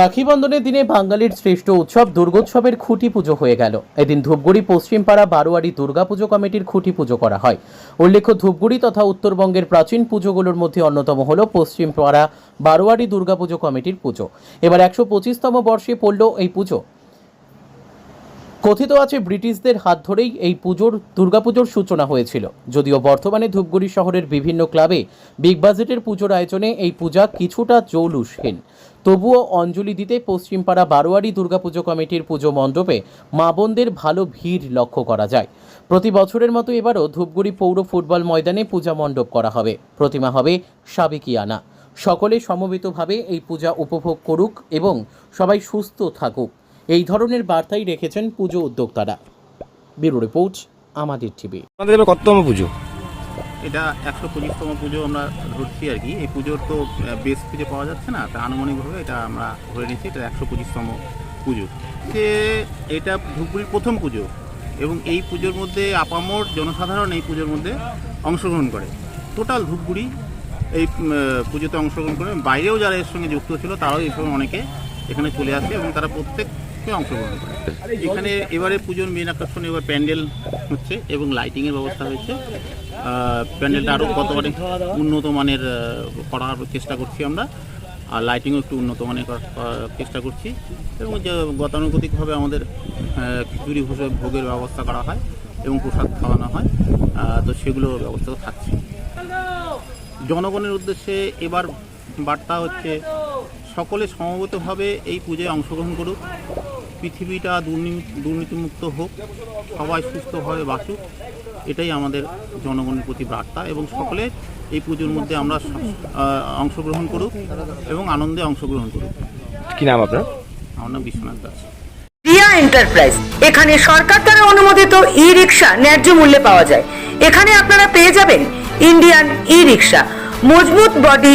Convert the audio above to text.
রাখি বন্ধনের দিনে বাঙালির শ্রেষ্ঠ উৎসব দুর্গোৎসবের খুঁটি পুজো হয়ে গেল। এদিন ধূপগুড়ি, পশ্চিমপাড়া, বারোয়ারি দুর্গাপুজো কমিটির খুঁটি পুজো করা হয়। উল্লেখ্য, ধূপগুড়ি তথা উত্তরবঙ্গের প্রাচীন পুজোগুলোর মধ্যে অন্যতম হল পশ্চিমপাড়া, বারোয়ারি দুর্গাপুজো কমিটির পুজো। এবার একশো পঁচিশতম বর্ষে পড়ল এই পুজো। কথিত আছে ব্রিটিশদের হাত ধরেই এই পুজোর, দুর্গাপুজোর সূচনা হয়েছিল। যদিও বর্তমানে ধূপগুড়ি শহরের বিভিন্ন ক্লাবে বিগ বাজেটের পুজোর আয়োজনে এই পূজা কিছুটা জৌলুসহীন। তবুও অঞ্জলি দিতে পশ্চিমপাড়া বারোয়ারি দুর্গাপুজো কমিটির পুজো মণ্ডপে মা বোনদের ভালো ভিড় লক্ষ্য করা যায়। প্রতি বছরের মতো এবারও ধূপগুড়ি পৌর ফুটবল ময়দানে পূজা মণ্ডপ করা হবে। প্রতিমা হবে সাবেকিয়ানা। সকলে সমবেতভাবে এই পূজা উপভোগ করুক এবং সবাই সুস্থ থাকুক। এই ধরনের বার্তাই রেখেছেন পুজো উদ্যোক্তারা। Bureau report Amader TV. আমাদের এবার কততম পুজো? এটা একশো পঁচিশতম পুজো আমরা ধরছি আর কি। এই পুজোর তো বেস পুজো পাওয়া যাচ্ছে না তা আনুমানিকভাবে এটা আমরা ধরে নিচ্ছি এটা একশো পঁচিশতম পুজো। যে এটা ধূপগুড়ির প্রথম পুজো এবং এই পুজোর মধ্যে আপামর জনসাধারণ এই পুজোর মধ্যে অংশগ্রহণ করে। টোটাল ধূপগুড়ি এই পুজোতে অংশগ্রহণ করে বাইরেও যারা এর সঙ্গে যুক্ত ছিল তারাও এই সময় অনেকে এখানে চলে আসে এবং তারা প্রত্যেককে অংশগ্রহণ করে। এখানে এবারে পুজোর মেন আকর্ষণ এবার প্যান্ডেল হচ্ছে এবং লাইটিংয়ের ব্যবস্থা হয়েছে। প্যান্ডেলটা আরও কতবারে উন্নত মানের করার চেষ্টা করছি আমরা। আর লাইটিংও একটু উন্নত মানের চেষ্টা করছি। এবং যে গতানুগতিকভাবে আমাদের খিচুড়ি ভোজের ভোগের ব্যবস্থা করা হয় এবং প্রসাদ খাওয়ানো হয়। তো সেগুলো ব্যবস্থা থাকছে। জনগণের উদ্দেশ্যে এবার বার্তা হচ্ছে, সকলে সমবেতভাবে এই পুজোয় অংশগ্রহণ করুক। পৃথিবীটা দুর্নীতি দুর্নীতিমুক্ত হোক সবাই সুস্থভাবে বাঁচুক এটাই আমাদের জনগণের প্রতি বার্তা এবং সকলে এই পুজোর মধ্যে আমরা অংশগ্রহণ করুক এবং আনন্দে অংশগ্রহণ করুক। কি নাম আপনার? আমার নাম বিশ্বনাথ দাস। রিয়া এন্টারপ্রাইজ এখানে সরকার দ্বারা অনুমোদিত ই রিক্সা ন্যায্য মূল্যে পাওয়া যায়। এখানে আপনারা পেয়ে যাবেন ইন্ডিয়ান ই রিক্সা মজবুত বডি